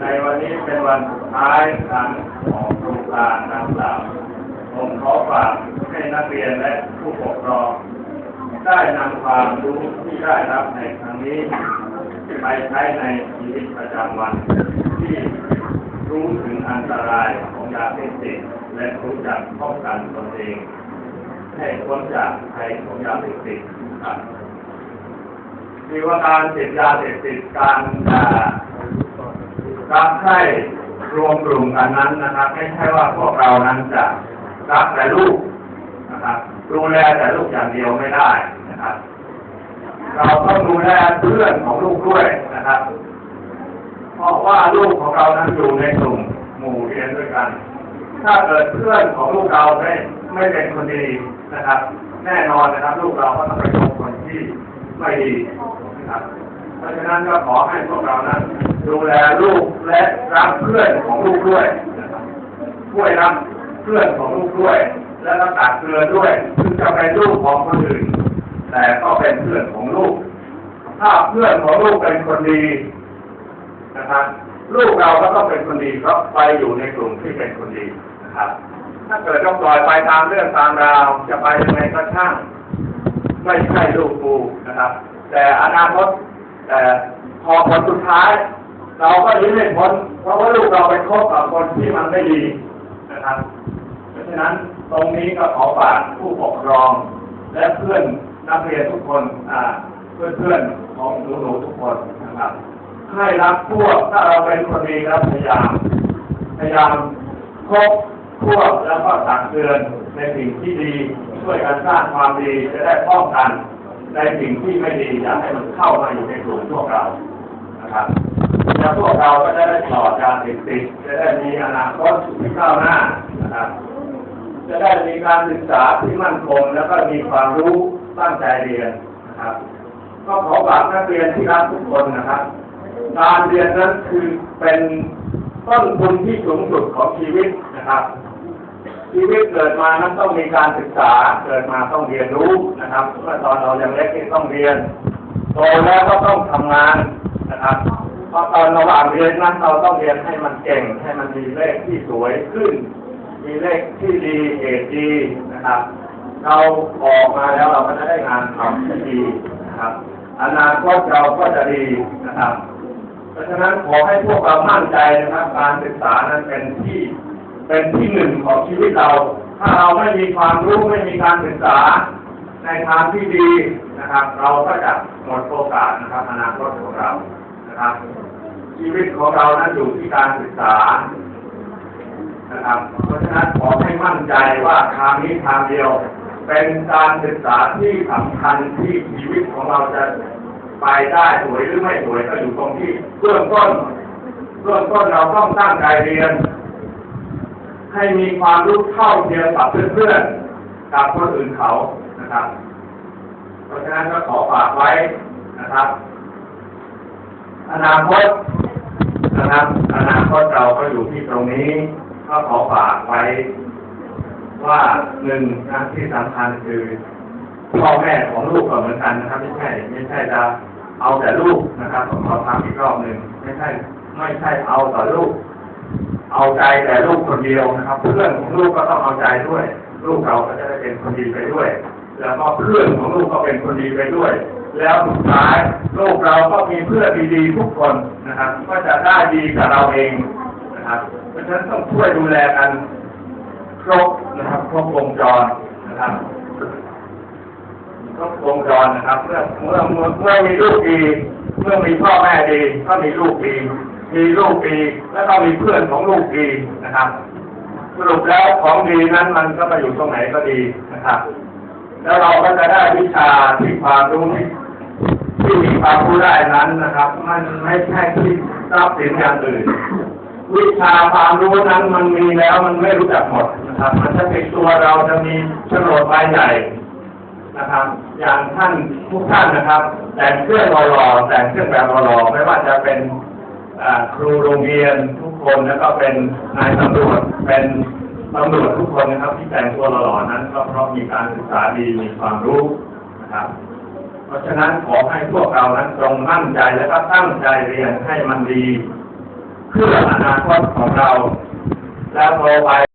ในวันนี้เป็นวันสุดท้ายครั้งของโครงการดังกล่าวผมขอฝากให้นักเรียนและผู้ปกครอง ได้นำความรู้ที่ได้รับในครั้งนี้ ไปใช้ในชีวิตประจำวัน ที่รู้ถึงอันตรายของยาเสพติดและรู้จักป้องกันตนเอง ให้พ้นจากภัยของยาเสพติดครับมีว่าการเสพยาเสพติดการ รักใคร่รวมกลุ่มกันนั้นนะครับ ไม่ใช่ว่าพวกเรานั้นจะรักแต่ลูกนะครับดูแลแต่ลูกอย่างเดียวไม่ได้นะครับ เราต้องดูแลเพื่อนของลูกด้วยนะครับ เพราะว่าลูกของเรานั้นอยู่ในกลุ่มหมู่เรียนด้วยกัน ถ้าเกิดเพื่อนของลูกเราไม่ไม่เป็นคนดีนะครับ แน่นอนนะครับ ลูกเราก็ต้องไปคบคนที่ไม่ดีนะครับ เพราะฉะนั้นก็ขอให้พวกเรานั้น ดูแลลูกและรักเพื่อนของลูกด้วยช่วยรักเพื่อนของลูกด้วย และก็ตักเตือนด้วยถึงจะเป็นลูกของคนอื่น แต่ก็เป็นเพื่อนของลูก ถ้าเพื่อนของลูกเป็นคนดีนะครับลูกเราก็ต้องเป็นคนดีเพราะไปอยู่ในกลุ่มที่เป็นคนดีนะครับ ถ้าเกิดต้องปล่อยไปตามเรื่องตามราวจะไปยังไงก็ช่างไม่ใช่ลูกกูนะครับ แต่อนาคต แต่พอผลสุดท้าย เราก็ยิ้มไม่พ้นเพราะว่าลูกเราไปคบกับคนที่มันไม่ดีนะครับเพราะฉะนั้นตรงนี้ก็ขอฝากผู้ปกครอง และเพื่อนนักเรียนทุกคนอ่าเพื่อนเพื่อนๆของหนูๆทุกคนนะครับให้รักพวกถ้าเราเป็นคนดีแล้วพยายามพยายามคบพวกแล้วก็ตักเตือนในสิ่งที่ดีช่วยกันสร้างความดีจะได้ป้องกัน ในสิ่งที่ไม่ดีอย่าให้มันเข้ามาอยู่ในกลุ่มพวกเรานะครับแล้วพวกเราก็จะได้ปลอดยาเสพติดจะได้มีอนาคตที่ก้าวหน้านะครับจะได้มีการศึกษาที่มั่นคงแล้วก็มีความรู้ตั้งใจเรียนนะครับ ก็ขอฝากนักเรียนที่รักทุกคนนะครับ การเรียนนั้นคือเป็นต้นทุนที่สูงสุดของชีวิตนะครับ ชีวิตเกิดมานั้นต้องมีการศึกษา เกิดมาต้องเรียนรู้นะครับเมื่อตอนเรายังเล็กนี่ต้องเรียนโตแล้วก็ต้องทำงานนะครับเพราะตอนระหว่างเรียนนั้นเราต้องเรียนให้มันเก่ง ให้มันมีเลขที่สวยขึ้น มีเลขที่ดีเกรดดีนะครับ เราออกมาแล้วเราก็จะได้งานทำที่ดีนะครับ อนาคตเราก็จะดีนะครับ เพราะฉะนั้นขอให้พวกเรามั่นใจนะครับ การศึกษานั้นเป็นที่ เป็นที่หนึ่งของชีวิตเรา ถ้าเราไม่มีความรู้ไม่มีการศึกษาในทางที่ดีนะครับ เราก็จะหมดโอกาสนะครับอนาคตของเรานะครับ ชีวิตของเรานั้นอยู่ที่การศึกษานะครับเพราะฉะนั้นขอให้มั่นใจว่าทางนี้ทางเดียว เป็นการศึกษาที่สำคัญที่ชีวิตของเราจะไปได้สวยหรือไม่สวยก็อยู่ตรงที่เบื้องต้นเบื้องต้นเราต้องตั้งใจเรียน ให้มีความรู้เท่าเทียมกับเพื่อนๆกับคนอื่นเขานะครับ เพราะฉะนั้นก็ขอฝากไว้นะครับ อนาคตนะครับ อนาคตเราก็อยู่ที่ตรงนี้ก็ขอฝากไว้ ว่าหนึ่งนะที่สำคัญคือพ่อแม่ของลูกก็เหมือนกันนะครับ ไม่ใช่ไม่ใช่จะเอาแต่ลูกนะครับผมขอทำอีกรอบหนึ่งไม่ใช่ ไม่ใช่เอาแต่ลูก เอาใจแต่ลูกคนเดียวนะครับ เพื่อนของลูกก็ต้องเอาใจด้วย ลูกเราก็จะได้เป็นคนดีไปด้วย แล้วก็เพื่อนของลูกก็เป็นคนดีไปด้วย แล้วสุดท้ายลูกเราก็มีเพื่อนดีๆทุกคนนะครับ ก็จะได้ดีกับเราเองนะครับ เพราะฉะนั้นต้องช่วยดูแลกันครบนะครับครบวงจรนะครับครบวงจรนะครับเมื่อเมื่อเมื่อเมื่อมีลูกดี เมื่อมีพ่อแม่ดี ก็มีลูกดี มีลูกดีแล้วก็มีเพื่อนของลูกดีนะครับ สรุปแล้วของดีนั้นมันก็มาอยู่ตรงไหนก็ดีนะครับ แล้วเราก็จะได้วิชาที่ความรู้ที่ที่มีความรู้ได้นั้นนะครับ มันไม่ใช่ที่ทรัพย์สินอย่างอื่นวิชาความรู้นั้นมันมีแล้วมันไม่รู้จักหมดนะครับ มันจะติดตัวเราจะมีโฉนดใบใหญ่นะครับ อย่างท่านทุกท่านนะครับ แต่งเครื่องรอๆแต่งเครื่องแบบรอๆไม่ว่าจะเป็น ครูโรงเรียนทุกคนแล้วก็เป็นนายตำรวจเป็นตำรวจทุกคนนะครับ ที่แต่งตัวหล่อๆนั้น ก็เพราะมีการศึกษาดีมีความรู้นะครับ เพราะฉะนั้นขอให้พวกเรานั้นจงมั่นใจและก็ตั้งใจเรียนให้มันดี เพื่ออนาคตของเรา แล้วโตไป